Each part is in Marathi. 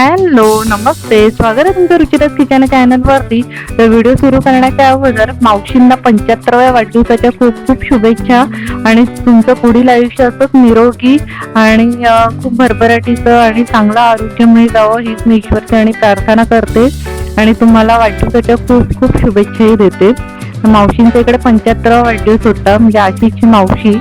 हॅलो नमस्ते. स्वागत आहे तुमचं रुचिरस किचन चॅनल वरती तर व्हिडिओ सुरू करण्याच्या अगोदर मावशींना पंच्याहत्तराव्या वाढदिवसाच्या खूप खूप शुभेच्छा. आणि तुमचं पुढील आयुष्य असंच निरोगी आणि खूप भरभराटीचं आणि चांगलं आरोग्यमय जावं हीच मी ईश्वरची आणि प्रार्थना करते. आणि तुम्हाला वाढदिवसाच्या खूप खूप शुभेच्छाही देते. मावशींच्या इकडे पंच्याहत्तरावा वाढदिवस होता म्हणजे आशिषची मावशी.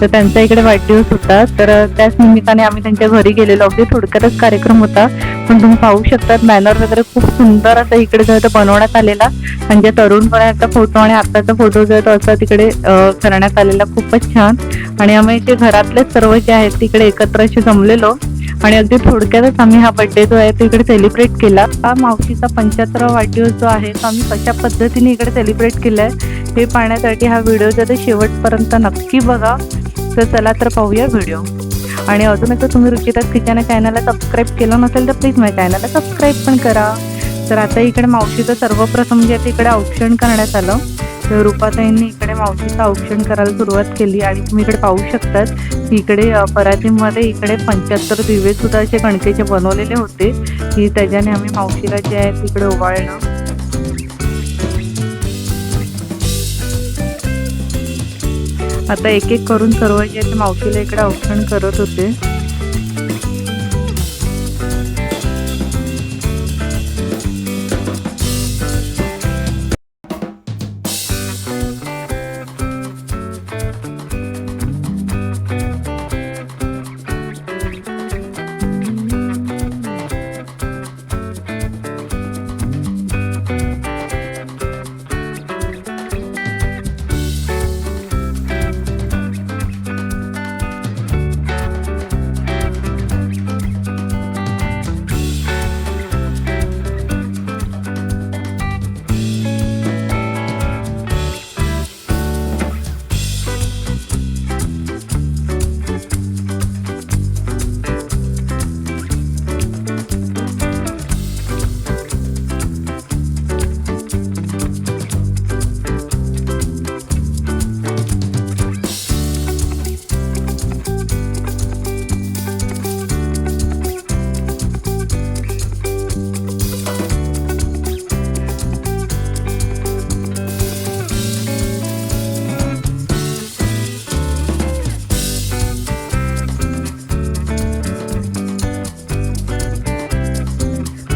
तर त्यांचा इकडे वाढदिवस होता. तर त्याच निमित्ताने आम्ही त्यांच्या घरी गेलेलो. अगदी थोडक्यातच कार्यक्रम होता. पण तुम्ही पाहू शकतात बॅनर वगैरे खूप सुंदर असा इकडे जो आहे तो बनवण्यात आलेला. म्हणजे तरुणपणाचा फोटो आणि आताचा फोटो जो आहे तो असा तिकडे करण्यात आलेला. खूपच छान. आणि आम्ही ते घरातले सर्व जे आहेत तिकडे एकत्र असे जमलेलो. आणि अगदी थोडक्यातच आम्ही हा बर्थडे जो आहे तो इकडे सेलिब्रेट केला. हा मावशीचा पंच्याहत्तरावा वाढदिवस जो आहे तो आम्ही कशा पद्धतीने इकडे सेलिब्रेट केलाय हे पाहण्यासाठी हा व्हिडिओ जो आहे शेवटपर्यंत नक्की बघा. तर चला तर पाहूया व्हिडिओ आणि अजून एकदा तुम्ही रुचिताच किचन चॅनलला सबस्क्राईब केलं नसेल तर प्लीज माझ्या चॅनलला सबस्क्राईब पण करा. तर आता इकडे मावशीचं सर्वप्रथम जे आहे इकडे औक्षण करण्यात आलं. तर रुपाताईंनी इकडे मावशीचं औक्षण करायला सुरुवात केली आणि तुम्ही इकडे पाहू शकतात इकडे परातीमध्ये इकडे पंच्याहत्तर दिवे सुद्धा असे कणकेचे बनवलेले होते. की त्याच्याने आम्ही मावशीला जे आहे तिकडे ओवाळलं. आता एक एक करून सर्व जे मावशीला इकडे औक्षण करत होते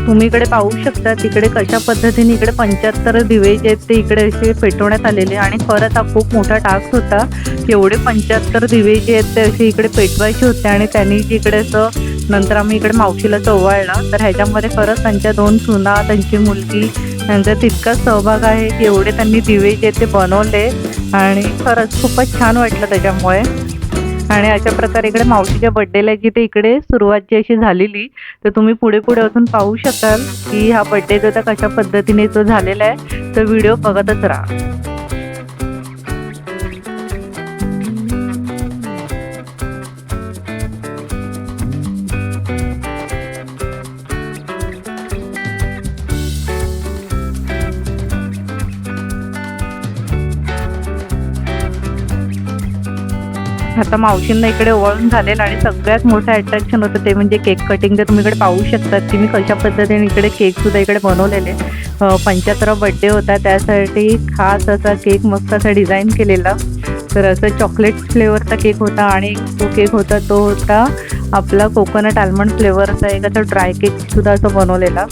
तुम्ही इकडे पाहू शकता तिकडे कशा पद्धतीने इकडे पंच्याहत्तर दिवे जे आहेत ते इकडे असे पेटवण्यात आलेले आणि खरंच हा खूप मोठा टास्क होता. एवढे पंच्याहत्तर दिवे जे आहेत ते असे इकडे पेटवायचे होते आणि त्यांनी जिकडे इकडे असं नंतर आम्ही इकडे मावशीला चोवाळलं. तर ह्याच्यामध्ये खरंच त्यांच्या दोन सुना त्यांची मुलगी त्यांचा तितकाच सहभाग आहे की एवढे त्यांनी दिवे जे आहेत ते बनवले. आणि खरंच खूपच छान वाटलं त्याच्यामुळे. आणि अशा प्रकारे इकडे मावशीच्या बर्थडेला जिथे इकडे सुरुवात जी अशी झालेली तर तुम्ही पुढे पुढे अजून पाहू शकाल की हा बर्थडे जो कशा पद्धतीने जो झालेला आहे तर व्हिडिओ बघतच राहा. आता मावशींना इकडे ओवाळून झालेलं आणि सगळ्यात मोठं अट्रॅक्शन होतं ते म्हणजे केक कटिंग जे तुम्ही इकडे पाहू शकतात की मी कशा पद्धतीने इकडे केक सुद्धा इकडे बनवलेले. पंच्याहत्तरा बर्थडे होता. त्यासाठी खास असा केक मस्त असा डिझाईन केलेला. तर असं चॉकलेट फ्लेवरचा केक होता आणि तो केक होता तो होता आपला कोकोनट आल्मंड फ्लेवरचा एक असा ड्राय केक सुद्धा असं बनवलेला.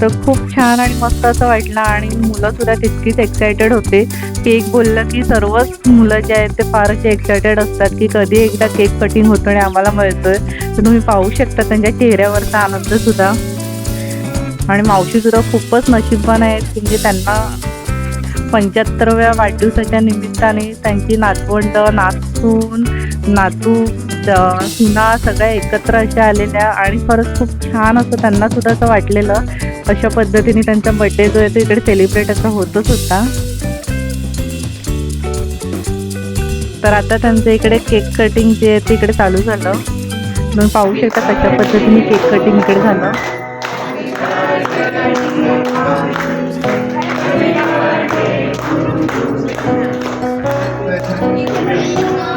तर खूप छान आणि मस्त असं वाटलं आणि मुलं सुद्धा तितकीच एक्सायटेड होते. केक बोललं की सर्वच मुलं जे आहेत ते फारच एक्सायटेड असतात की कधी एकदा केक कटिंग होतो आणि आम्हाला मिळतोय. तर तुम्ही पाहू शकता त्यांच्या चेहऱ्यावरचा आनंद सुद्धा. आणि मावशी सुद्धा खूपच नशीबवान आहेत. म्हणजे त्यांना पंच्याहत्तरव्या वाढदिवसाच्या निमित्ताने त्यांची नातवंड नातसून नातू सुना सगळ्या एकत्र अशा आलेल्या आणि खरंच खूप छान असं त्यांना सुद्धा असं वाटलेलं. अशा पद्धतीने त्यांचा बर्थडे जो आहे तो इकडे सेलिब्रेट असा होतच होता तर आता त्यांचं इकडे केक कटिंग जे आहे ते इकडे चालू झालं. तुम्ही पाहू शकता कशा पद्धतीने केक कटिंग इकडे झालं.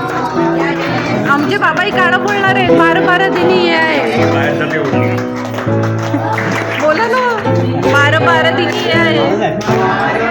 आम आमचे बाबाही काळं बोलणार आहे बारा बारा दिनी हे आहे बारा बारा दिनी हे। आहे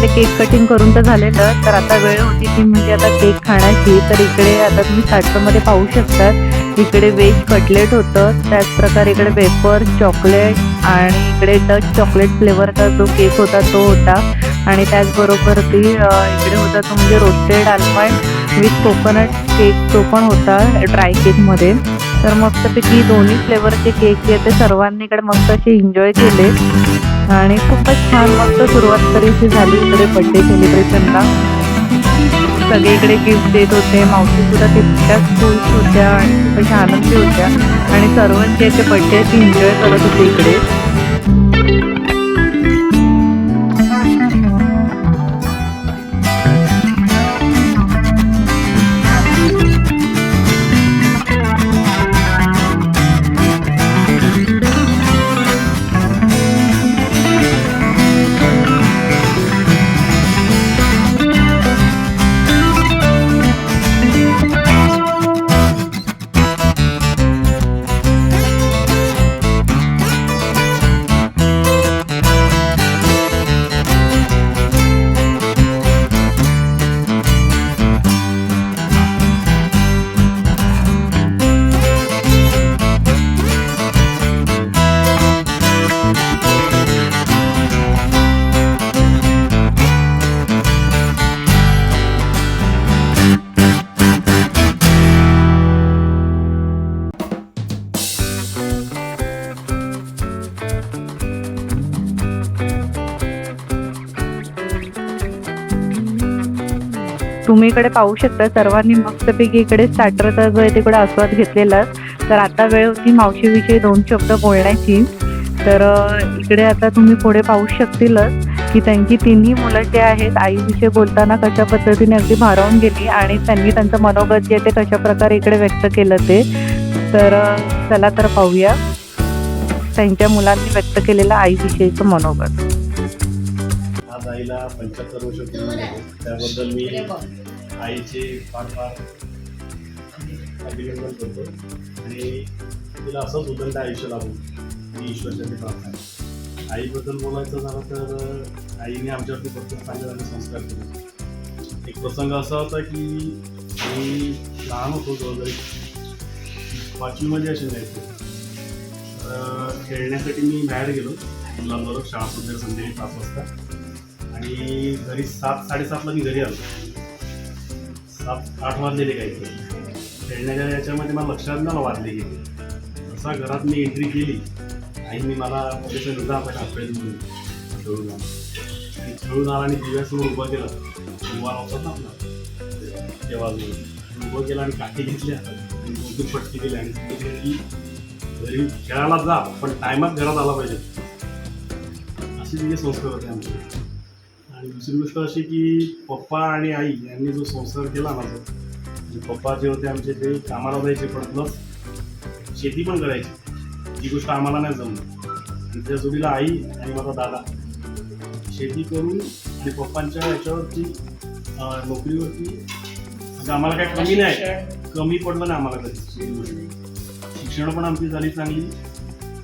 इकडे केक कटिंग करून तर झालेलं तर आता वेळ होती ती म्हणजे आता केक खाण्याची. तर इकडे आता तुम्ही साठमध्ये पाहू शकतात इकडे व्हेज कटलेट होतं. त्याचप्रकारे इकडे वेपर चॉकलेट आणि इकडे डच चॉकलेट फ्लेवरचा जो केक होता तो होता. आणि त्याचबरोबर ती इकडे होता तो म्हणजे roasted almond with coconut cake तो पण होता ड्राय केकमध्ये तर मस्तपैकी दोन्ही फ्लेवरचे केक जे ते सर्वांनी इकडे मस्त असे एन्जॉय केले. आणि खूपच छान. मस्त सुरुवात तरीची झाली. इकडे बर्थडे सेलिब्रेशनला सगळे इकडे गिफ्ट देत होते. मावशी सुद्धा तितक्याच खुश होत्या आणि खूपच आनंदी होत्या. आणि सर्वांचे याचे बर्थडे एन्जॉय करत होते इकडे. तुम्ही इकडे पाहू शकता सर्वांनी मस्तपैकी इकडे स्टार्टरचा जो आहे तिकडे आस्वाद घेतलेला. तर आता वेळ होती मावशीविषयी दोन शब्द बोलण्याची. तर इकडे आता तुम्ही पुढे पाहू शकतीलच की त्यांची तिन्ही मुलं जे आहेत आईविषयी बोलताना कशा पद्धतीने अगदी भारावून गेली आणि त्यांनी त्यांचं मनोगत जे ते कशा प्रकारे इकडे व्यक्त केलं ते. तर चला तर पाहूया. त्यांच्या मुलांनी व्यक्त केलेलं आईविषयीचं मनोगत. आज आईला पंच्याहत्तर वर्ष त्याबद्दल मी आईचे फार फार अभिनंदन करतो. आणि तिला असंच उदंड आयुष्य लाभू मी ईश्वरच्या प्रार्थना आईबद्दल बोलायचं झालं तर आईने आमच्यावरती फक्त चांगले चांगले संस्कार केले. एक प्रसंग असा होता की मी लहान होतो जवळजवळ पाचवीमध्ये असे जायचे. तर खेळण्यासाठी मी बाहेर गेलो. मुलांबरोबर शाळा सुद्धा संध्याकाळी पाच वाजता. आणि घरी सात साडेसातला मी घरी आलो. सात आठ वाजलेले काही खेळण्याच्या याच्यामध्ये मला लक्षात नाही वाजले गेले असा घरात मी एंट्री केली. आईने मला पैसे दुधा आपण आपल्याला म्हणून खेळून आला. आणि खेळून आला आणि दिव्यासमोर उभा केला. सोमवार नव्हता ना आपला. तेव्हा उभं केला आणि काठी घेतल्या. आणि दोन पट्टी केली आणि सांगितलं की घरी खेळायला जा पण टायमात घरात आला पाहिजे. असे तिथे संस्कार होते आमची. दुसरी गोष्ट अशी की पप्पा आणि आई यांनी जो संसार केला माझा म्हणजे पप्पा जे होते आमचे ते कामाला जायचे पण प्लस शेती पण करायची. ही गोष्ट आम्हाला नाही जमली. आणि त्या जोडीला आई आणि माझा दादा. शेती करून आणि पप्पांच्या याच्यावरती नोकरीवरती म्हणजे आम्हाला काय कमी नाही. कमी पडलं नाही आम्हाला कधी. शिक्षण पण आमची झाली चांगली.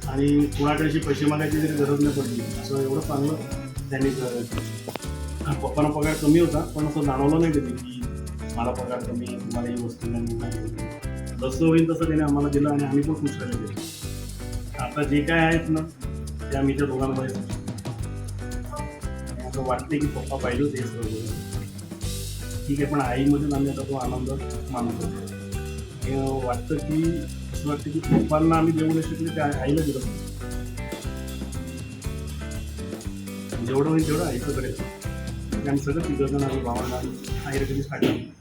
आणि कोणाकडे पैसे मागायची तरी गरज नाही पडली. असं एवढं चांगलं त्यांनी करायचं. पप्पांना पगार कमी होता पण असं जाणवलं नाही कधी की मला पगार कमी आहे तुम्हाला ही वस्तू नाही जसं होईल तसं त्याने आम्हाला दिलं आणि आम्ही पण खुश राहिलो. आता जे काय आहेत ना ते आम्ही त्या दोघांमध्ये खुश आहोत. आणि असं वाटते की पप्पा पाहिजे होते हे ठीक आहे पण आईमधून आम्ही आता तो आनंद मानतो. हे वाटतं की असं वाटतं की पप्पांना आम्ही देऊ नाही शकले ते आईला दिलं जेवढं होईल तेवढं आईचं करेल. आणि सगळं तिघं जण आम्ही भावांना आईला पाठवलं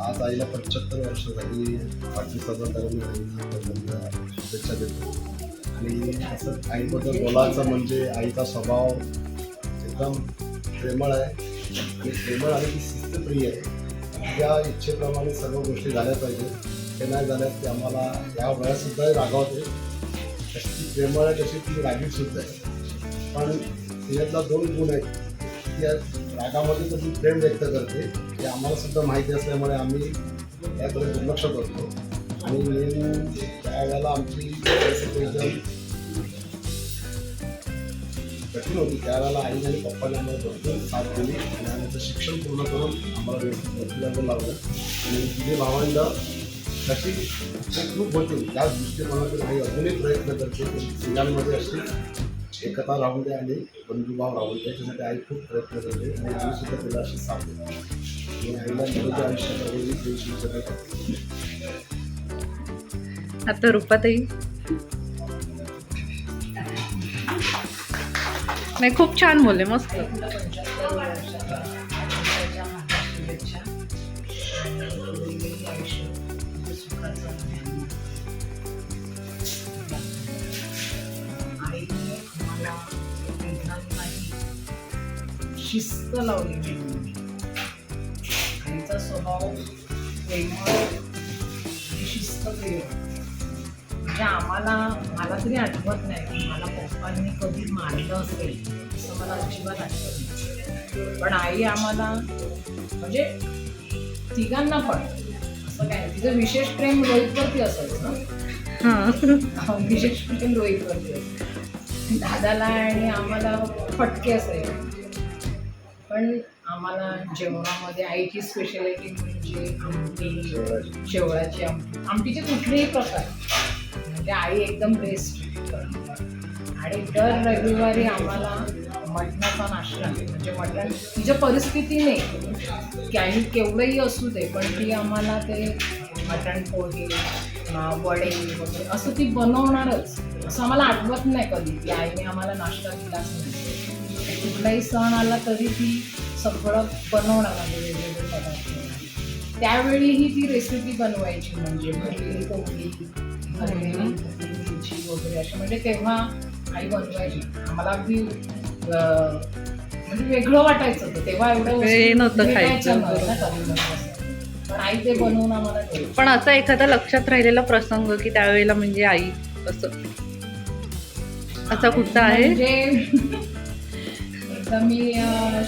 आज आईला पंच्याहत्तर वर्ष झाली. वाढदिवसाचा आईला शुभेच्छा देतो. आणि असं आईबद्दल बोलायचं म्हणजे आईचा स्वभाव एकदम प्रेमळ आहे. आणि प्रेमळ आणि ती शिस्तप्रिय आहे. या इच्छेप्रमाणे सर्व गोष्टी झाल्या पाहिजेत. ते नाही झाल्यास की आम्हाला या वयातसुद्धा रागावते. तशी ती प्रेमळ आहे तशी ती रागीटसुद्धा आहे. पण तिच्यातला दोन गुण आहेत. ती या रागामध्ये तर ती प्रेम व्यक्त करते. ते आम्हाला सुद्धा माहिती असल्यामुळे आम्ही याकडे दुर्लक्ष करतो. आणि मेन त्या वेळेला आमची परिस्थिती एकदम कठीण होती. त्यावेळेला आई आणि पप्पाने आम्हाला भरपूर साथ दिली. आणि आम्ही शिक्षण पूर्ण करून आम्हाला व्यवस्थित लावलं. आणि तिथे भावंड त्याची खूप होते. त्याच दृष्टिकोनातून काही अजूनही प्रयत्न करते की स्त्रियांमध्ये अशी एकता राहू दे आणि बंधुभाव राहू दे. त्याच्यासाठी आई खूप प्रयत्न करते आणि आम्ही सुद्धा तिला अशी साथ देतो आणि आईला निरोगी आयुष्यात आवडली ते शिक्षण आता रूपातही नाही खूप छान बोलले मस्त. शिस्त लावलेली. आईचा स्वभाव प्रेमळ आणि शिस्तप्रिय म्हणजे आम्हाला मला तरी आठवत नाही की मला पप्पांनी कधी मारलं असेल असं मला अजिबात आठवत नाही. पण आई आम्हाला म्हणजे तिघांना पण असं काय. तिचं विशेष प्रेम रोहितवरती असायचं. ना हां. विशेष प्रेम रोहितवरती. असायचं दादाला आणि आम्हाला फटके असायचे. पण आम्हाला जेवणामध्ये आईची स्पेशालिटी म्हणजे आमटी शेवळाची आमटी. आमटीचे कुठलेही प्रकार. म्हणजे आई एकदम बेस्ट आणि दर रविवारी आम्हाला मटणाचा नाश्ता म्हणजे मटण तिच्या परिस्थितीने कॅनी केवढंही असू दे पण ती आम्हाला ते मटण पोहे वडे वगैरे असं ती बनवणारच. असं आम्हाला आठवत नाही कधी की आईने आम्हाला नाश्ता दिलाच नाही. कुठलाही सण आला तरी ती सगळं बनवणार म्हणजे वेगवेगळे पदार्थ. त्यावेळीही ती रेसिपी बनवायची म्हणजे भरलेली कोंबडी भरलेली मिरची वगैरे अशी म्हणजे तेव्हा आई बनवायची. आम्हाला अगदी म्हणजे वेगळं वाटायचं ते तेव्हा एवढं नव्हतं खायचं. पण आई ते बनवून आम्हाला द्यायची. पण असा एखादा लक्षात राहिलेला प्रसंग की त्यावेळेला म्हणजे आई असं. असा कुठचा आहे? एकदा मी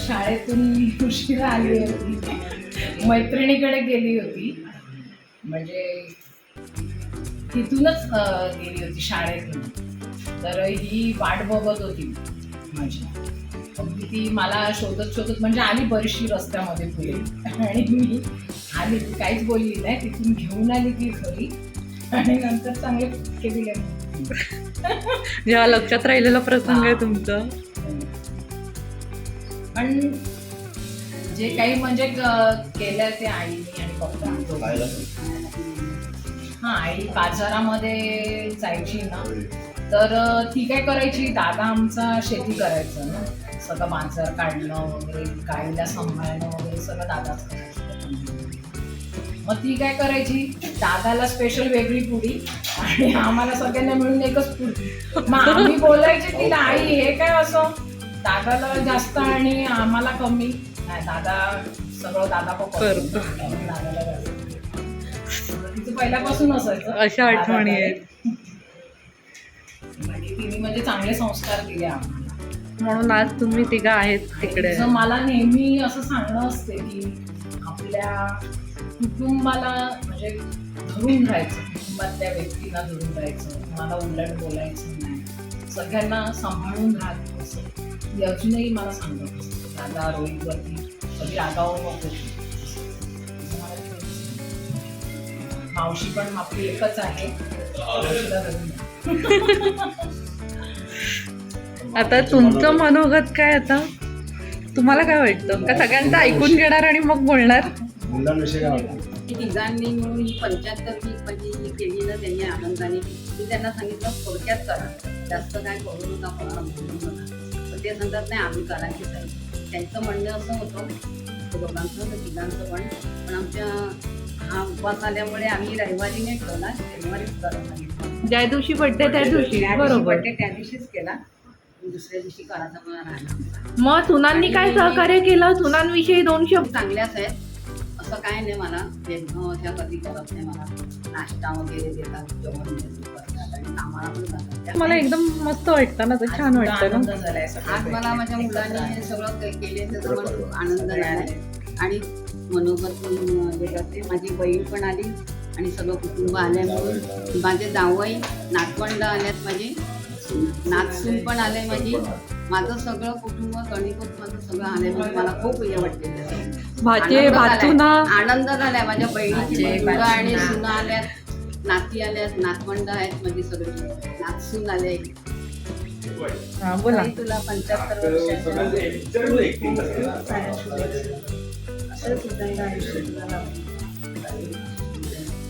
शाळेतून उशिरा आली होती. मैत्रिणीकडे गेली होती. म्हणजे तिथूनच गेली होती शाळेतून. तर ही वाट बघत होती माझी. अगदी ती मला शोधत शोधत म्हणजे आली बरीचशी रस्त्यामध्ये पुढे. आणि मी आली काहीच बोलली नाही. तिथून घेऊन आली ती घरी. आणि नंतर चांगले दिले जेव्हा लक्षात राहिलेला प्रसंग आहे. तुमचा. पण जे काही म्हणजे केलं ते आईने आणि पप्पा हा आई बाजारामध्ये जायची ना तर ती काय करायची दादा आमचा शेती करायचं ना. सगळं बाजार काढणं वगैरे गाईला सांभाळणं वगैरे सगळं दादाच करायचं. मग ती काय करायची दादाला स्पेशल वेगळी पुडी आणि आम्हाला सगळ्यांना मिळून एकच पुडी मग आम्ही बोलायची तिला आई हे काय असं? दादाला जास्त आणि आम्हाला कमी. नाही दादा सगळं दादा पप्पा करतो. दादाला जास्त. तिचं पहिल्यापासून असायचं. अशा आठवणी. आहेत. म्हणजे तिने म्हणजे चांगले संस्कार दिले आम्हाला. म्हणून आज तुम्ही तिघा आहेत तिकडे. तिचं मला नेहमी असं सांगणं असते की आपल्या कुटुंबाला म्हणजे धरून राहायचं. कुटुंबातल्या व्यक्तीला धरून राहायचं. मला उलट बोलायचं नाही. सगळ्यांना सांभाळून राहायचं. असं ती अजूनही मला सांगत असते नको. मावशी पण आपली एकच आहे. आता तुमचं मनोगत काय आता? तुम्हाला काय वाटतं? का सगळ्यांचं ऐकून घेणार आणि मग बोलणार? मुलांविषयी काय वाटतं? की तिघांनी मिळून ही पंच्याहत्तर पीक म्हणजे ही केली ना त्यांनी आनंदाने. मी त्यांना सांगितलं थोडक्यात करा. जास्त काय करू नका. ते सांगतात नाही आम्ही करायचीच आहे त्यांचं म्हणणं असं होतं ते दोघांचं तर तिघांचं पण. पण आमच्या हा उपवास आल्यामुळे आम्ही रविवारी नाही ठेवला शनिवारीच करायला सांगितलं ज्या दिवशी बड्डे त्या दिवशी त्या दिवशी बरोबर. birthday त्या दिवशीच केला. दुसऱ्या दिवशी करायचा मला राहिला मग सुनांनी काय सहकार्य केलं? सुनांविषयी दोन शब्द. चांगल्याच आहेत असं काय नाही मला. भेदभाव ह्या कधी करत नाही मला. नाश्ता वगैरे देतात जेवण मला एकदम मस्त वाटतं ना ते छान वाटतं आनंद ना. झालाय सगळं आज मला माझ्या मुलाने सगळं के- केले त्याचा मला खूप आनंद झाला आणि मनोगत हे करते. माझी बहीण पण आली आणि सगळं कुटुंब आल्यामुळे माझे जावई नातवंड आल्यात माझे. नातसून पण आले माझी. माझं सगळं कुटुंब गणित माझं सगळं आल्यामुळे मला खूप हे वाटते. भाचे आनंद भातुना. झालाय. आनंद झालाय. माझ्या बहिणीचे मुलं आणि सुना आल्यात. नाती आल्यात नातवंड आहेत माझी सगळी. नातसून आले हा बोला. तुला पंच्याहत्तर.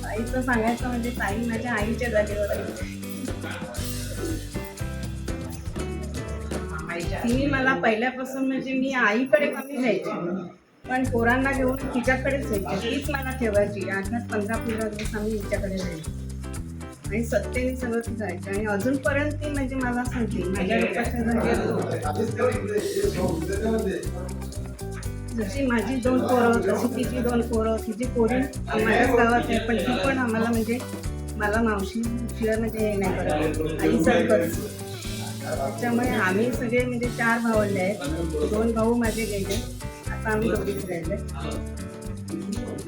आईचं सांगायचं म्हणजे ताई माझ्या आईच्या जागेवर ती मला पहिल्यापासून म्हणजे मी आईकडे कमी जायची पण पोरांना घेऊन तिच्याकडेच जायची. तीच मला ठेवायची. आठ पंधरा पंधरा दिवस आम्ही तिच्याकडे जायचो आणि सत्तेने सगळं जायचं आणि अजूनपर्यंत ती म्हणजे मला सांगते माझ्या जशी माझी दोन पोरं तशी तिची दोन पोरं तिची पोरी माझ्याच गावात आहे पण ती पण आम्हाला म्हणजे मला मावशी शिवाय म्हणजे हे नाही करत. आईसारखंच त्याच्यामुळे आम्ही सगळे म्हणजे चार भावंडे आहेत. दोन भाऊ माझे गेले. आता आम्ही दोघीच राहिले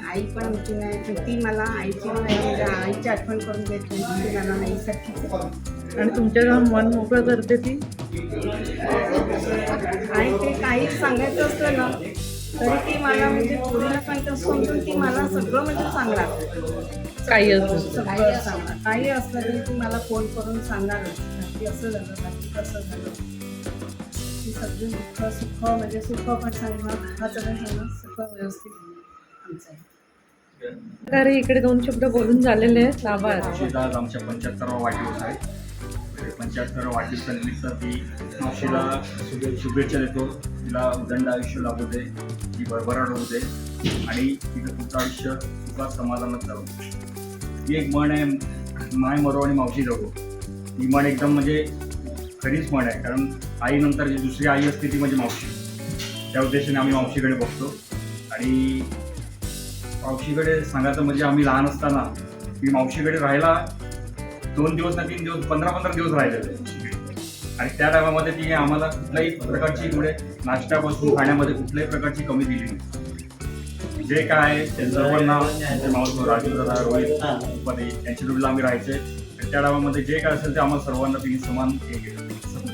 आई पण आमची नाही पण ती मला आईची म्हणजे आईची आठवण करून देत नाही मला आईसारखीच आणि तुमच्या मन मोकळं करते ती? आणि ते काही सांगायचं असलं ना तरी ती मला म्हणजे पूर्ण सांगत. समजून ती मला सगळं म्हणजे सांगणार. काही असो सगळं सांगणार. काही असलं तरी ती मला फोन करून सांगणारच की असं झालं कसं झालं. सगळी दुःख सुख म्हणजे सुख पण सांगणार दुःखाचं सुख व्यवस्थित आमचं आहे अरे इकडे दोन शब्द बोलून झालेले आहेत. आभार आज आमच्या पंच्याहत्तरावा वाढदिवस आहे. म्हणजे पंच्याहत्तरावा वाढदिवसानिमित्त ती मावशीला शुभे शुभेच्छा देतो. तिला उदंड आयुष्य लाभू दे ती भरभराट होऊ दे आणि तिचं तुमचं आयुष्य सुखात समाधानात जाऊ ती एक म्हण आहे माय मरो आणि मावशी जगो. ही म्हण एकदम म्हणजे खरीच म्हण आहे. कारण आईनंतर जी दुसरी आई असते ती म्हणजे मावशी. त्या उद्देशाने आम्ही मावशीकडे बघतो. आणि मावशीकडे सांगायचं म्हणजे आम्ही लहान असताना मी मावशीकडे राहायला दोन दिवस ना तीन दिवस पंधरा पंधरा दिवस राहिलेले आणि त्या टायमामध्ये ती आम्हाला कुठल्याही प्रकारची म्हणजे नाश्त्यापासून खाण्यामध्ये कुठल्याही प्रकारची कमी दिली नाही. जे काय आहे ते सर्वांना मावस राजू दादा रोहित उपाध्ये यांच्या जोडीला आम्ही राहायचे. त्या टायमामध्ये जे काय असेल ते आम्हाला सर्वांना तिने समान हे केलं.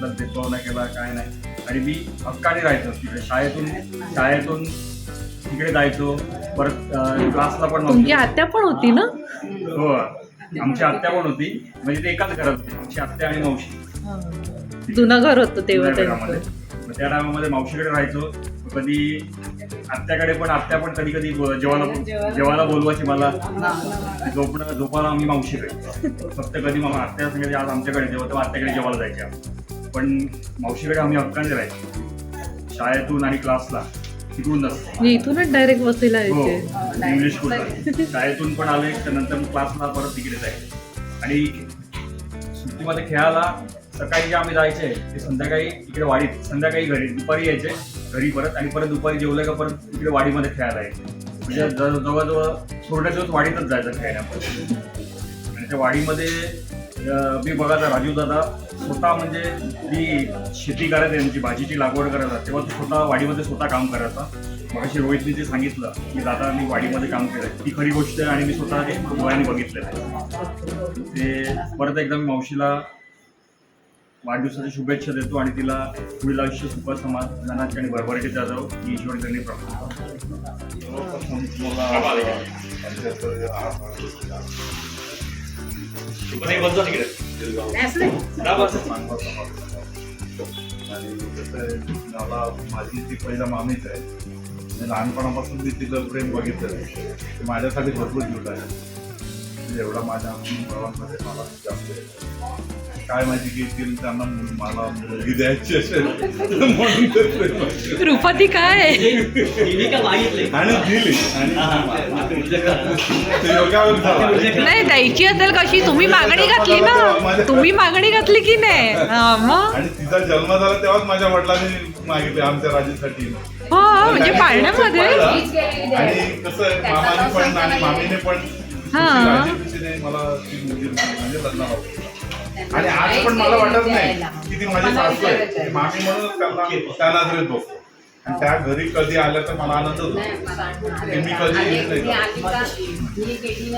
कुठला भेदभाव नाही केला काय नाही. आणि मी हक्काने राहायचो तिकडे. शाळेतून शाळेतून तिकडे जायचो. परत क्लासला पण तुमची नव्हतो. आत्या पण होती ना? हो. आमची आत्या पण होती. म्हणजे ते एकाच घरात होते. आमची आत्या आणि मावशी. जुनं घर होतं तेव्हा त्या टायमामध्ये मावशीकडे राहायचो. कधी आत्याकडे पण आत्या पण कधी कधी जेवायला जेवायला बोलवायची मला. झोपणं झोपायला आम्ही मावशीकडे. फक्त कधी मग आत्या आज आमच्याकडे जेव्हा तेव्हा आत्याकडे जेवायला जायचे आम्ही. पण मावशीकडे आम्ही हक्काने राहायचो. शाळेतून आणि क्लासला. तिकडूनच मी इथूनच डायरेक्ट यायचे. इंग्लिश स्कूलला शाळेतून पण आले त्यानंतर क्लासला परत तिकडे जायचे. आणि सुट्टीमध्ये खेळायला सकाळी जे आम्ही जायचे ते संध्याकाळी इकडे वाडीत संध्याकाळी घरी दुपारी यायचे घरी परत आणि परत दुपारी जेवलं का परत इकडे वाडीमध्ये खेळायला यायचे. म्हणजे जवळ- जवळजवळ थोड्या दिवस वाडीतच जायचं खेळण्यामध्ये. आणि त्या वाडीमध्ये मी बघायचा राजू दादा स्वतः म्हणजे मी शेती करत आहे म्हणजे भाजीची लागवड करायचा तेव्हा तो स्वतः वाडीमध्ये स्वतः काम करायचा मग अशी रोहितने जे सांगितलं की दादा मी वाडीमध्ये काम केलं ती खरी गोष्ट आहे आणि मी स्वतः ते डोळ्याने बघितलेलं आहे. ते परत एकदा मी मावशीला वाढदिवसाची शुभेच्छा देतो आणि तिला पुढील आयुष्य सुख समाधानाची आणि भरभराटीत जातो ही ईश्वर त्यांनी प्रार्थना आणि कसं आहे, मला माझी ती पहिला मामीच आहे आणि लहानपणापासून मी तिचं प्रेम बघितलं ते माझ्यासाठी भरपूर जीव आहे. एवढा माझ्या भावांमध्ये मला जास्त आहे. काय माहिती की तिला त्यांना मुल- मला मुलगी द्यायची असेल म्हणून ते. रुपाती काय आणि दिली. आणि ते योगायोग झाला. नाही द्यायची असेल कशी? तुम्ही मागणी घातली ना. तुम्ही मागणी घातली की नाही? हा, मग? आणि तिचा जन्म झाला तेव्हाच माझ्या वडिलांनी मागितले आमच्या राजेसाठी. हो म्हणजे पाळण्यामध्ये? आणि कसं आहे, मामाने पण आणि मामीने पण हा. मला ती मुलगी म्हणजे लग्न लावली. आणि आज पण मला वाटत नाही की ती माझी सासू आहे. ती मामी म्हणून त्यांना त्या नजरेत बघतो. आणि त्या घरी कधी आल्या तर मला आनंदच होतो. ते मी कधी येत नाही. का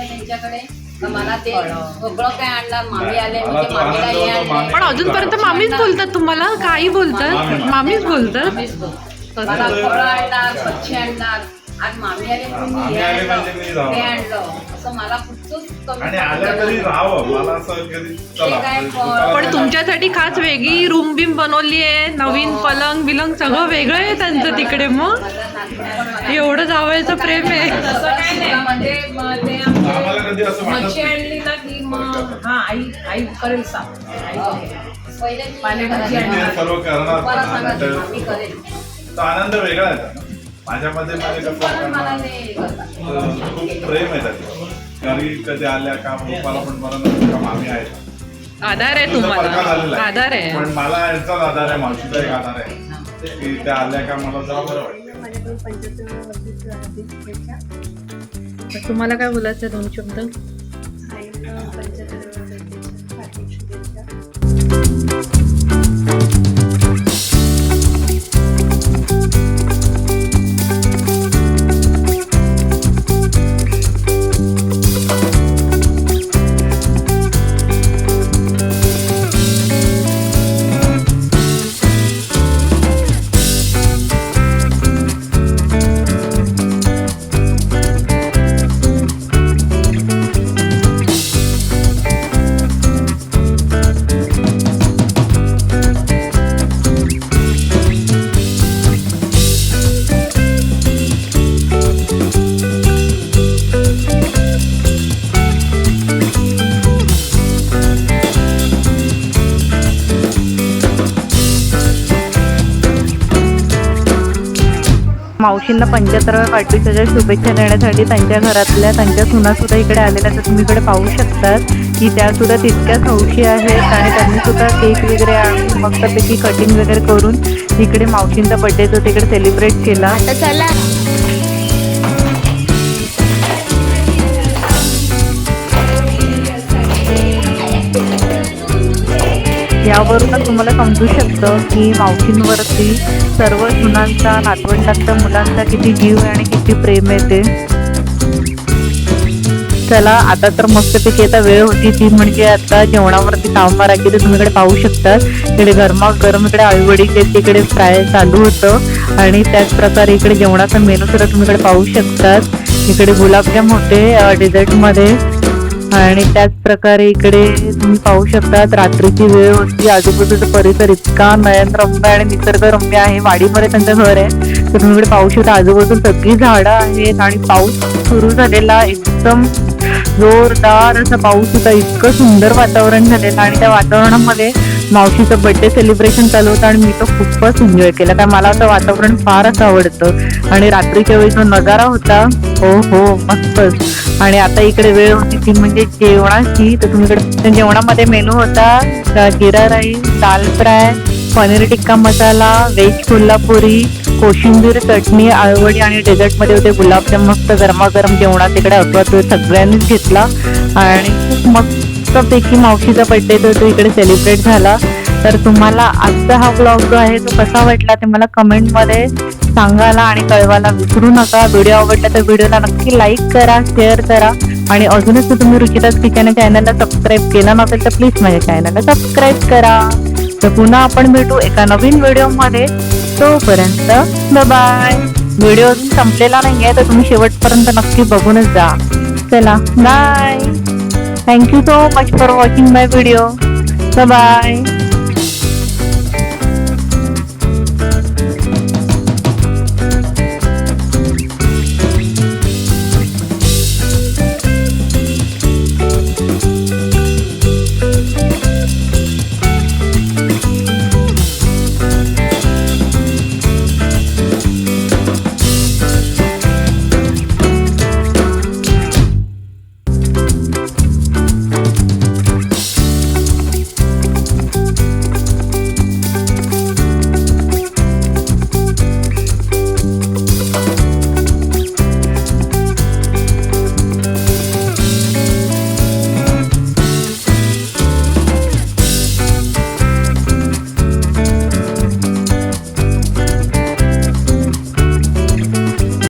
त्यांच्याकडे तर मला ते सगळं काय आणणार मामी आले मला म्हणजे तो मामीला आनंद हे होतो, मामी- आणलं पण अजूनपर्यंत मामीच बोलतात तुम्हाला? काही बोलतात? मामीच बोलतात? मामीच बोलते. मला फळं आणणार स्वच्छ आणणार आज मामी आले म्हणून मी मामी हे आले आणलं, म्हणजे मी राहणार. ते आणलं. असं मला कुठचंच कमी आणि आल्या तरी राहावं. मला असं कधी चला. काय म्हणजे फळ- तुम्हाला पण तुमच्यासाठी खास वेगळी रूम बिम बनवली आहे नवीन पलंग बिलंग सगळं वेगळं आहे त्यांचं तिकडे मग? मला- एवढं जावयाचं प्रेम आहे. तसं काय नाही. म्हणजे मग ते आम्हाला आमचे कधी असं वाटत मच्छी नाही. आणली ना की मग हा. आई आई करेल साफ आई करेल. पहिले मी पालेभाजी मी ते आणणार. सर्व करणार तुम्हाला पण सांगा आणि मामी ते- करेल. तो आनंद वेगळा आहे. मला ते करतात. अं, खूप प्रेम आहे त्याच्यावर. घरी कधी आल्या का पप्पाला पण बरं नसतं का मामी आहे आधार आहे तुम्हाला. आधार आहे. पण मला यांचाच आधार आहे मावशीचा एक आधार आहे. की त्या आल्या का मला जरा बरं वाटतं तुम्हाला काय बोलायचं दोन शब्द? आईला मावशींना पंच्याहत्तराव्या वाढदिवसाच्या शुभेच्छा देण्यासाठी त्यांच्या घरातल्या त्यांच्या सुना सुद्धा इकडे आलेल्या तर तुम्ही इकडे पाहू शकतात की त्या सुद्धा तितक्याच हौशी आहेत आणि त्यांनी सुद्धा केक वगैरे आणून मस्तपैकी कटिंग वगैरे करून इकडे मावशींचा बड्डे तो तिकडे सेलिब्रेट केला. आता चला. यावरूनच तुम्हाला समजू शकतं की मावशींवरती सर्व सुनांचा नातवंडांचा मुलांचा किती जीव आहे आणि किती प्रेम आहे ते. चला आता तर मस्तपैकी आता वेळ होती ती म्हणजे आता जेवणावरती ताव मारायची तर तुम्ही इकडे पाहू शकता. इकडे गरमा गरम इकडे आळूवडीचे तिकडे फ्राय चालू होतं. आणि त्याचप्रकारे इकडे जेवणाचा मेनू सुद्धा तुम्ही इकडे पाहू शकतात. इकडे गुलाबजाम होते डेझर्टमध्ये आणि त्याच प्रकारे इकडे तुम्ही पाहू शकतात रात्रीची वेळ होती. आजूबाजूचा परिसर इतका नयनरम्य आणि निसर्गरम्य आहे. वाडीमध्ये त्यांचं घर आहे. तर तुम्ही इकडे पाहू शकता आजूबाजूला सगळी झाडं आहेत आणि पाऊस सुरू झालेला एकदम जोरदार असा पाऊस होता. इतकं सुंदर वातावरण झालेलं आणि त्या वातावरणामध्ये मावशीचं बर्थडे सेलिब्रेशन चालू होतं आणि मी तो खूपच एन्जॉय केला. कारण मला असं वातावरण फारच आवडतं. आणि रात्रीच्या वेळी जो नजारा होता हो हो मस्तच आणि आता इकडे वेळ होती ती म्हणजे जेवणाची. तर तुम्ही इकडे जेवणामध्ये मेनू होता jeera rice dal fry paneer tikka masala veg Kolhapuri कोशिंबीर चटणी आळवडी आणि डेझर्टमध्ये होते गुलाबजाम मस्त गरमागरम जेवणात इकडे होता तो सगळ्यांनीच घेतला. आणि खूप मस्तपैकी मावशीचा बर्थडे जो तो इकडे सेलिब्रेट झाला. तर तुम्हाला आजचा हा ब्लॉग जो आहे तो कसा वाटला ते मला कमेंटमध्ये सांगायला आणि कळवायला विसरू नका. व्हिडिओ आवडला तर व्हिडिओला नक्की लाईक करा शेअर करा आणि अजूनच जर तुम्ही रुचिताच ठिकाणी चॅनलला सबस्क्राईब केला नसेल तर प्लीज माझ्या चॅनलला सबस्क्राईब करा. तर पुन्हा आपण भेटू एका नवीन व्हिडिओमध्ये तोपर्यंत बाय व्हिडिओ अजून संपलेला नाहीये तर तुम्ही शेवटपर्यंत नक्की बघूनच जा. चला bye thank you so much for watching my video bye